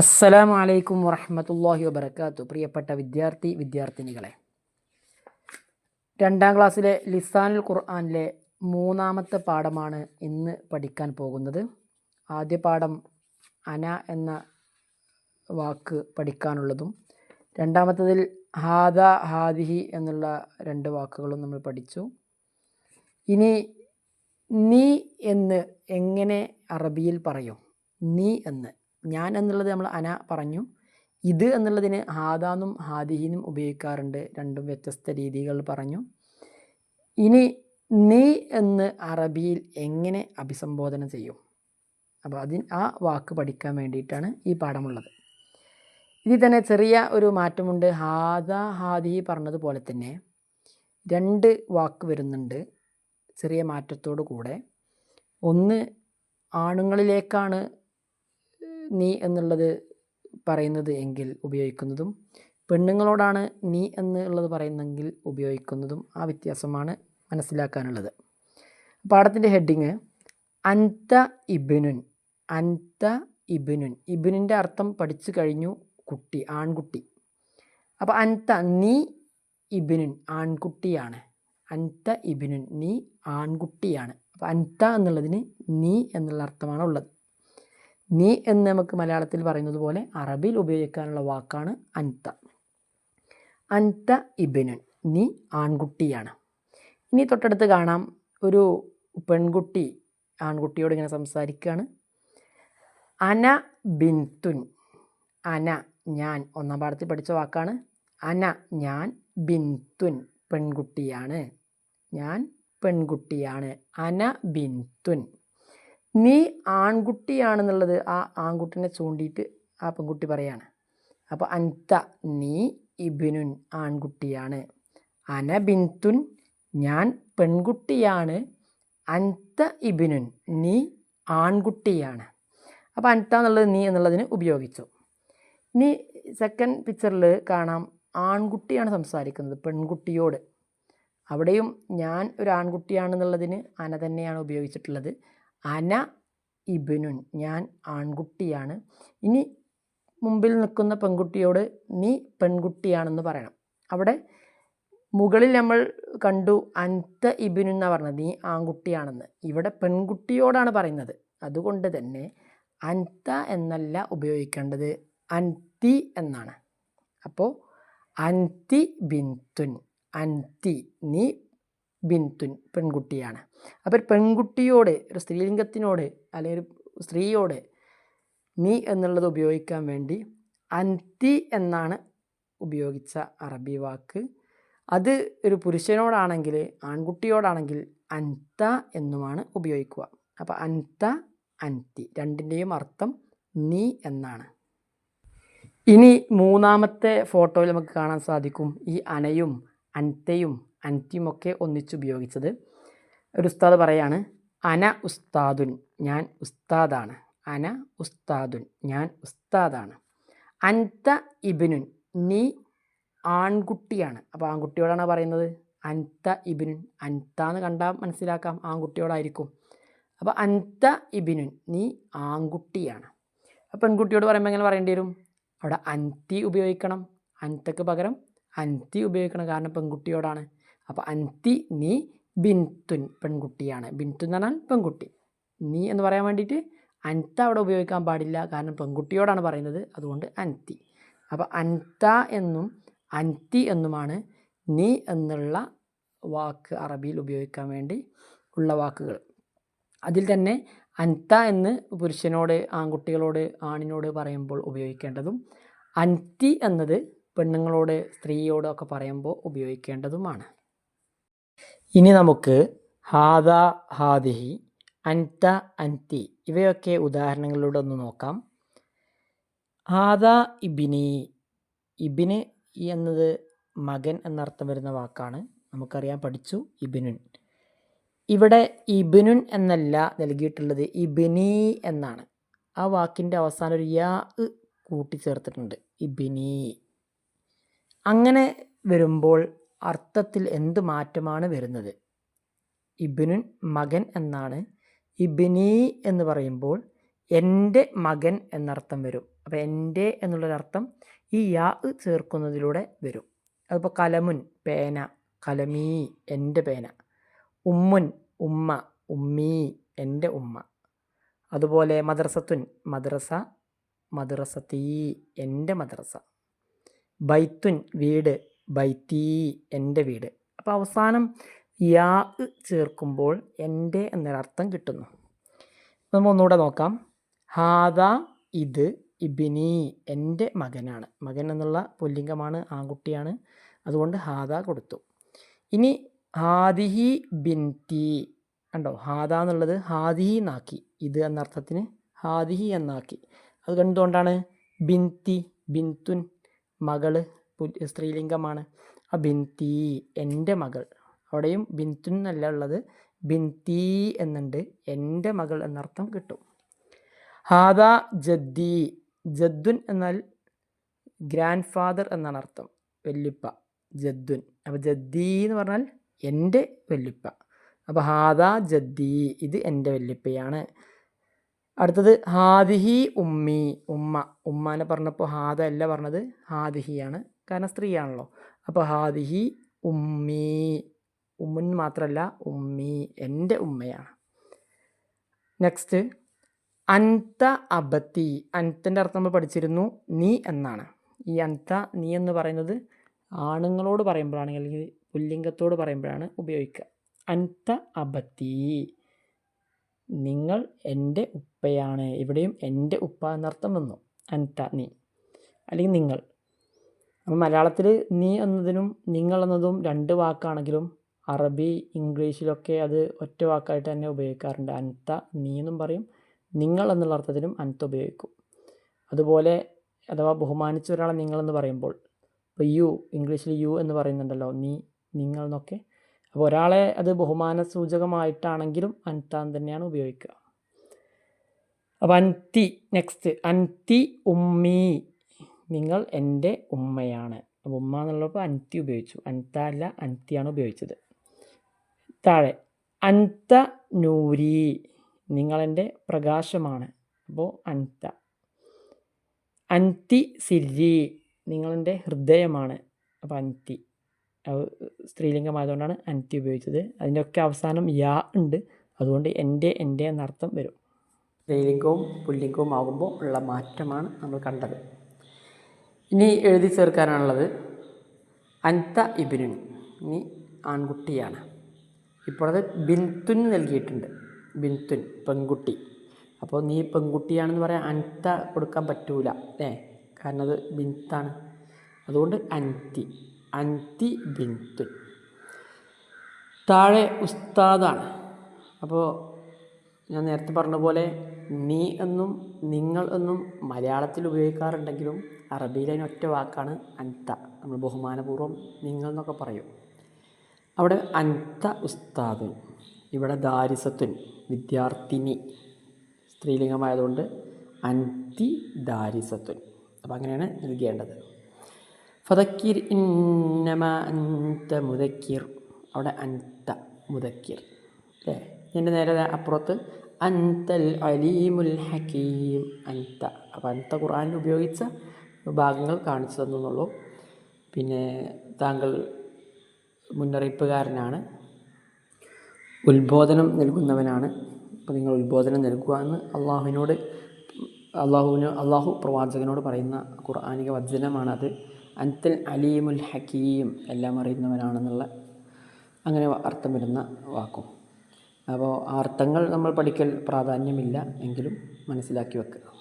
അസ്സലാമു വലൈക്കും വറഹമത്തല്ലാഹി വബർക്കാത്തു പ്രിയപ്പെട്ട വിദ്യാർത്ഥി വിദ്യാർത്ഥിനികളെ രണ്ടാം ക്ലാസ്സിലെ ലിസാനുൽ ഖുർആാനിലെ മൂന്നാമത്തെ പാഠമാണ് ഇന്ന് പഠിക്കാൻ പോകുന്നത്. ആദ്യ പാഠം അന എന്ന വാക്ക് പഠിക്കാനുള്ളതും രണ്ടാമത്തതിൽ ഹാദ ഹാദിഹി എന്നുള്ള രണ്ട് വാക്കുകളും നമ്മൾ പഠിച്ചു. ഇനി നീ എന്ന് എങ്ങനെ അറബിയിൽ പറയും? നീ എന്ന്. ഞാൻ എന്നുള്ളത് നമ്മൾ അന പറഞ്ഞു. ഇത് എന്നുള്ളതിന് ഹാദാന്നും ഹാദിഹിനും ഉപയോഗിക്കാറുണ്ട്. രണ്ടും വ്യത്യസ്ത രീതികൾ പറഞ്ഞു. ഇനി നീ എന്ന് അറബിയിൽ എങ്ങനെ അഭിസംബോധന ചെയ്യും? അപ്പോൾ അതിന് ആ വാക്ക് പഠിക്കാൻ വേണ്ടിയിട്ടാണ് ഈ പാഠമുള്ളത്. ഇതിൽ തന്നെ ചെറിയ ഒരു മാറ്റമുണ്ട്. ഹാദ ഹാദിഹി പറഞ്ഞതുപോലെ തന്നെ രണ്ട് വാക്ക് വരുന്നുണ്ട് ചെറിയ മാറ്റത്തോടു കൂടെ. ഒന്ന് ആണുങ്ങളിലേക്കാണ് നീ എന്നുള്ളത് പറയുന്നത് എങ്കിൽ ഉപയോഗിക്കുന്നതും പെണ്ണുങ്ങളോടാണ് നീ എന്നുള്ളത് പറയുന്നെങ്കിൽ ഉപയോഗിക്കുന്നതും ആ വ്യത്യാസമാണ് മനസ്സിലാക്കാനുള്ളത്. പാഠത്തിന്റെ ഹെഡിങ് അൻത ഇബിനുൻ അൻത ഇബിനുൻ. ഇബിനിന്റെ അർത്ഥം പഠിച്ചു കഴിഞ്ഞു കുട്ടി ആൺകുട്ടി. അപ്പോൾ അൻത നീ ഇബിനുൻ ആൺകുട്ടിയാണ്. അൻത ഇബിനുൻ നീ ആൺകുട്ടിയാണ്. അപ്പോൾ അൻത എന്നുള്ളതിന് നീ എന്നുള്ള അർത്ഥമാണ് ഉള്ളത് നീ എന്ന് നമുക്ക് മലയാളത്തിൽ പറയുന്നത് പോലെ അറബിയിൽ ഉപയോഗിക്കാനുള്ള വാക്കാണ് അൻത. അൻത ഇബിനുൻ. നീ ആൺകുട്ടിയാണ്. ഇനി തൊട്ടടുത്ത് കാണാം. ഒരു പെൺകുട്ടി ആൺകുട്ടിയോട് ഇങ്ങനെ സംസാരിക്കുകയാണ് അന ബിൻതുൻ. അന ഞാൻ. ഒന്നാം പാഠത്തിൽ പഠിച്ച വാക്കാണ്. അന ഞാൻ ബിൻതുൻ പെൺകുട്ടിയാണ്. ഞാൻ പെൺകുട്ടിയാണ്. അന ബിൻതുൻ. നീ ആൺകുട്ടിയാണെന്നുള്ളത് ആ ആൺകുട്ടിനെ ചൂണ്ടിയിട്ട് ആ പെൺകുട്ടി പറയാണ്. അപ്പോൾ അൻത നീ ഇബിനുൻ ആൺകുട്ടിയാണ്. അന ബിന്തുൻ ഞാൻ പെൺകുട്ടിയാണ്. അൻത ഇബിനുൻ നീ ആൺകുട്ടിയാണ്. അപ്പോൾ അൻത എന്നുള്ളത് നീ എന്നുള്ളതിന് ഉപയോഗിച്ചു. ഇനി സെക്കൻഡ് പിക്ചറിൽ കാണാം. ആൺകുട്ടിയാണ് സംസാരിക്കുന്നത് പെൺകുട്ടിയോട്. അവിടെയും ഞാൻ ഒരു ആൺകുട്ടിയാണെന്നുള്ളതിന് അന തന്നെയാണ് ഉപയോഗിച്ചിട്ടുള്ളത്. അന ഇബിനുൻ. ഞാൻ ആൺകുട്ടിയാണ്. ഇനി മുമ്പിൽ നിൽക്കുന്ന പെൺകുട്ടിയോട് നീ പെൺകുട്ടിയാണെന്ന് പറയണം. അവിടെ മുകളിൽ നമ്മൾ കണ്ടു അൻത ഇബിനു എന്നാണ് പറഞ്ഞത്. നീ ആൺകുട്ടിയാണെന്ന്. ഇവിടെ പെൺകുട്ടിയോടാണ് പറയുന്നത്. അതുകൊണ്ട് തന്നെ അൻത എന്നല്ല ഉപയോഗിക്കേണ്ടത്. അൻതി എന്നാണ്. അപ്പോൾ അൻതി ബിന്തുൻ. അൻതി. നീ ബിൻതുൻ പെൺകുട്ടിയാണ്. അപ്പോൾ പെൺകുട്ടിയോട് ഒരു സ്ത്രീലിംഗത്തിനോട് അല്ലെങ്കിൽ ഒരു സ്ത്രീയോട് നീ എന്നുള്ളത് ഉപയോഗിക്കാൻ വേണ്ടി അന്തി എന്നാണ് ഉപയോഗിച്ച അറബി വാക്ക്. അത് ഒരു പുരുഷനോടാണെങ്കിൽ ആൺകുട്ടിയോടാണെങ്കിൽ അൻത എന്നുമാണ് ഉപയോഗിക്കുക. അപ്പോൾ അൻത അൻതി രണ്ടിന്റെയും അർത്ഥം നീ എന്നാണ്. ഇനി മൂന്നാമത്തെ ഫോട്ടോയിൽ നമുക്ക് കാണാൻ സാധിക്കും ഈ അനയും അൻതയും അന്റിയുമൊക്കെ ഒന്നിച്ചുപയോഗിച്ചത് ഒരു ഉസ്താദ് പറയാണ് അന ഉസ്താദുൻ ഞാൻ ഉസ്താദാണ്. അന ഉസ്താദുൻ ഞാൻ ഉസ്താദാണ്. അൻത ഇബിനുൻ നീ ആൺകുട്ടിയാണ്. അപ്പോൾ ആൺകുട്ടിയോടാണ് പറയുന്നത്? അൻത ഇബിനുൻ അൻത എന്ന് കണ്ടാൽ മനസ്സിലാക്കാം ആൺകുട്ടിയോടായിരിക്കും. അപ്പോൾ അൻത ഇബിനുൻ നീ ആൺകുട്ടിയാണ്. അപ്പോൾ പെൺകുട്ടിയോട് പറയുമ്പോൾ എങ്ങനെ പറയേണ്ടി വരും? അവിടെ അൻതി ഉപയോഗിക്കണം. അൻതക്ക് പകരം അൻതി ഉപയോഗിക്കണം. കാരണം പെൺകുട്ടിയോടാണ്. അപ്പോൾ അൻതി നീ ബിൻതുൻ പെൺകുട്ടിയാണ്. ബിൻതുൻ എന്നാൽ പെൺകുട്ടി. നീ എന്ന് പറയാൻ വേണ്ടിയിട്ട് അൻത അവിടെ ഉപയോഗിക്കാൻ പാടില്ല. കാരണം പെൺകുട്ടിയോടാണ് പറയുന്നത്. അതുകൊണ്ട് അൻതി. അപ്പോൾ അൻത എന്നും അൻതി എന്നുമാണ് നീ എന്നുള്ള വാക്ക് അറബിയിൽ ഉപയോഗിക്കാൻ വേണ്ടി ഉള്ള വാക്കുകൾ. അതിൽ തന്നെ അൻത എന്ന് പുരുഷനോട് ആൺകുട്ടികളോട് ആണിനോട് പറയുമ്പോൾ ഉപയോഗിക്കേണ്ടതും അൻതി എന്നത് പെണ്ണുങ്ങളോട് സ്ത്രീയോടൊക്കെ പറയുമ്പോൾ ഉപയോഗിക്കേണ്ടതുമാണ്. ഇനി നമുക്ക് ഹാദ ഹാദിഹി അൻത അൻതി ഇവയൊക്കെ ഉദാഹരണങ്ങളിലൂടെ ഒന്ന് നോക്കാം. ഹാദ ഇബിനി ഇബിന് എന്നത് മകൻ എന്നർത്ഥം വരുന്ന വാക്കാണ്. നമുക്കറിയാം പഠിച്ചു. ഇബിനുൻ. ഇവിടെ ഇബിനുൻ എന്നല്ല നൽകിയിട്ടുള്ളത് ഇബിനി എന്നാണ്. ആ വാക്കിന്റെ അവസാനം ഒരു യാ കൂട്ടിച്ചേർത്തിട്ടുണ്ട്. ഇബിനി. അങ്ങനെ വരുമ്പോൾ അർത്ഥത്തിൽ എന്ത് മാറ്റമാണ് വരുന്നത്? ഇബിനുൻ മകൻ എന്നാണ്. ഇബിനി എന്ന് പറയുമ്പോൾ എന്റെ മകൻ എന്നർത്ഥം വരും. അപ്പോൾ എന്റെ എന്നുള്ളൊരർത്ഥം ഈ യാ ചേർക്കുന്നതിലൂടെ വരും. അതിപ്പോൾ കലമുൻ പേന കലമീ എന്റെ പേന. ഉമ്മുൻ ഉമ്മ ഉമ്മീ എന്റെ ഉമ്മ. അതുപോലെ മദ്രസത്തുൻ മദ്രസ മദ്രസത്തീ എന്റെ മദ്രസ. ബൈത്തുൻ വീട് ബൈത്തീ എന്റെ വീട്. അപ്പോൾ അവസാനം യാ ചേർക്കുമ്പോൾ എന്റെ എന്നൊരർത്ഥം കിട്ടുന്നു. നമ്മൾ ഒന്നുകൂടെ നോക്കാം. ഹാദ ഇത് ഇബിനി എന്റെ മകനാണ്. മകൻ എന്നുള്ള പുല്ലിംഗമാണ് ആൺകുട്ടിയാണ്. അതുകൊണ്ട് ഹാദ കൊടുത്തു. ഇനി ഹാദിഹി ബിൻതി. കണ്ടോ? ഹാദ എന്നുള്ളത് ഹാദിഹി എന്നാക്കി. ഇത് എന്ന അർത്ഥത്തിന് ഹാദിഹി എന്നാക്കി. അത് കണ്ടുകൊണ്ടാണ് ബിൻതി ബിൻതുൻ മകൾ സ്ത്രീലിംഗമാണ്. ആ ബിൻതി എന്റെ മകൾ. അവിടെയും ബിൻതുൻ എന്നല്ല ഉള്ളത്. ബിൻതി എന്നുണ്ട്. എന്റെ മകൾ എന്നർത്ഥം കിട്ടും. ഹാദ ജദ്ദി. ജദ്ദുൻ എന്നാൽ ഗ്രാൻഡ് ഫാദർ എന്നാണ് അർത്ഥം. വെല്ലുപ്പ ജദ്ദുൻ. അപ്പോൾ ജദ്ദി എന്ന് പറഞ്ഞാൽ എന്റെ വെല്ലുപ്പ അപ്പോൾ ഹാദ ജദ്ദി ഇത് എന്റെ വെല്ലുപ്പയാണ് അടുത്തത് ഹാദിഹി ഉമ്മി ഉമ്മ. ഉമ്മാനെ പറഞ്ഞപ്പോൾ ഹാദ അല്ല പറഞ്ഞത് ഹാദിഹിയാണ്. കാരണം സ്ത്രീയാണല്ലോ. അപ്പോൾ ഹാദിഹി ഉമ്മീ. ഉമ്മൻ മാത്രമല്ല ഉമ്മി. എന്റെ ഉമ്മയാണ്. നെക്സ്റ്റ് അൻത അബത്തി. അൻത്തിന്റെ അർത്ഥം നമ്മൾ പഠിച്ചിരുന്നു നീ എന്നാണ്. ഈ അൻത നീ എന്ന് പറയുന്നത് ആണുങ്ങളോട് പറയുമ്പോഴാണ് അല്ലെങ്കിൽ പുല്ലിംഗത്തോട് പറയുമ്പോഴാണ് ഉപയോഗിക്കുക. അൻത അബത്തി. നിങ്ങൾ എന്റെ ഉപ്പയാണ്. ഇവിടെയും എന്റെ ഉപ്പ എന്നർത്ഥം വന്നു. അൻത നീ. അല്ലെങ്കിൽ നിങ്ങൾ. അപ്പോൾ മലയാളത്തിൽ നീ എന്നതിനും നിങ്ങൾ എന്നതും രണ്ട് വാക്കാണെങ്കിലും അറബി ഇംഗ്ലീഷിലൊക്കെ അത് ഒറ്റ വാക്കായിട്ട് തന്നെ ഉപയോഗിക്കാറുണ്ട്. അനത്ത നീ എന്നും പറയും. നിങ്ങൾ എന്നുള്ള അർത്ഥത്തിലും അനത്ത ഉപയോഗിക്കും. അതുപോലെ അഥവാ ബഹുമാനിച്ച ഒരാളെ നിങ്ങളെന്ന് പറയുമ്പോൾ ഇപ്പോൾ യു ഇംഗ്ലീഷിൽ യു എന്ന് പറയുന്നുണ്ടല്ലോ നീ നിങ്ങൾ എന്നൊക്കെ. അപ്പോൾ ഒരാളെ അത് ബഹുമാന സൂചകമായിട്ടാണെങ്കിലും അൻതാൻ തന്നെയാണ് ഉപയോഗിക്കുക. അപ്പോൾ അൻതി നെക്സ്റ്റ് അൻതി ഉമ്മി. നിങ്ങൾ എന്റെ ഉമ്മയാണ്. അപ്പോൾ ഉമ്മ എന്നുള്ളപ്പോൾ അൻത്തി ഉപയോഗിച്ചു. അൻത്ത അല്ല അൻത്തിയാണ് ഉപയോഗിച്ചത്. താഴെ അൻത നൂരി. നിങ്ങളെന്റെ പ്രകാശമാണ്. അപ്പോൾ അൻത. അൻതി സിരി. നിങ്ങളെന്റെ ഹൃദയമാണ്. അപ്പോൾ അൻതി. സ്ത്രീലിംഗമായതുകൊണ്ടാണ് അൻതി ഉപയോഗിച്ചത്. അതിന്റെയൊക്കെ അവസാനം യാ ഉണ്ട്. അതുകൊണ്ട് എന്റെ എന്റെ എന്നർത്ഥം വരും. സ്ത്രീലിംഗവും പുല്ലിംഗവും ആകുമ്പോൾ ഉള്ള മാറ്റമാണ് നമ്മൾ കണ്ടത്. ഇനി എഴുതി ചേർക്കാനുള്ളത് അൻത ഇബിനുൻ ഇനി ആൺകുട്ടിയാണ്. ഇപ്പോഴത് ബിൻതുൻ നൽകിയിട്ടുണ്ട്. ബിൻതുൻ പെൺകുട്ടി. അപ്പോൾ നീ പെൺകുട്ടിയാണെന്ന് പറയാൻ അൻത കൊടുക്കാൻ പറ്റൂല. ഏ കാരണം അത് ബിൻത്താണ് അതുകൊണ്ട് അൻതി അൻതി ബിൻതുൻ. താഴെ ഉസ്താദാണ്. അപ്പോൾ ഞാൻ നേരത്തെ പറഞ്ഞ പോലെ നീ എന്നും നിങ്ങൾ എന്നും മലയാളത്തിൽ ഉപയോഗിക്കാറുണ്ടെങ്കിലും അറബിയിലെ ഒറ്റ വാക്കാണ് അൻത. നമ്മൾ ബഹുമാനപൂർവം നിങ്ങൾ എന്നൊക്കെ പറയും. അവിടെ അൻത ഉസ്താദ് ഇവിടെ ദാരിസത്തുൻ വിദ്യാർത്ഥിനി സ്ത്രീലിംഗമായതുകൊണ്ട് അൻതി ദാരിസത്തുൻ. അപ്പോൾ അങ്ങനെയാണ് നൽകേണ്ടത്. ഫതക്കിർ ഇന്നമ അൻത മുതക്കിർ അവിടെ അൻത മുതക്കിർ അല്ലേ? എന്റെ നേരെ അപ്പുറത്ത് അൻതൽ അലീമുൽ ഹക്കീം. അൻത. അപ്പോൾ അൻത ഖുറാൻ ഉപയോഗിച്ച ഭാഗങ്ങൾ കാണിച്ചു തന്നുള്ളൂ പിന്നെ താങ്കൾ മുന്നറിയിപ്പുകാരനാണ്. ഉത്ബോധനം നൽകുന്നവനാണ്. അപ്പോൾ നിങ്ങൾ ഉത്ബോധനം നൽകുക എന്ന് അള്ളാഹുവിനോട് അള്ളാഹുവിന് അള്ളാഹു പ്രവാചകനോട് പറയുന്ന ഖുർആാനിക വചനമാണത് അൻതൽ അലീമുൽ ഹക്കീം. എല്ലാം അറിയുന്നവനാണെന്നുള്ള അങ്ങനെ അർത്ഥം വരുന്ന വാക്കും. അപ്പോൾ അർത്ഥങ്ങൾ നമ്മൾ പഠിക്കൽ പ്രാധാന്യമില്ല എങ്കിലും മനസ്സിലാക്കി വെക്കുക.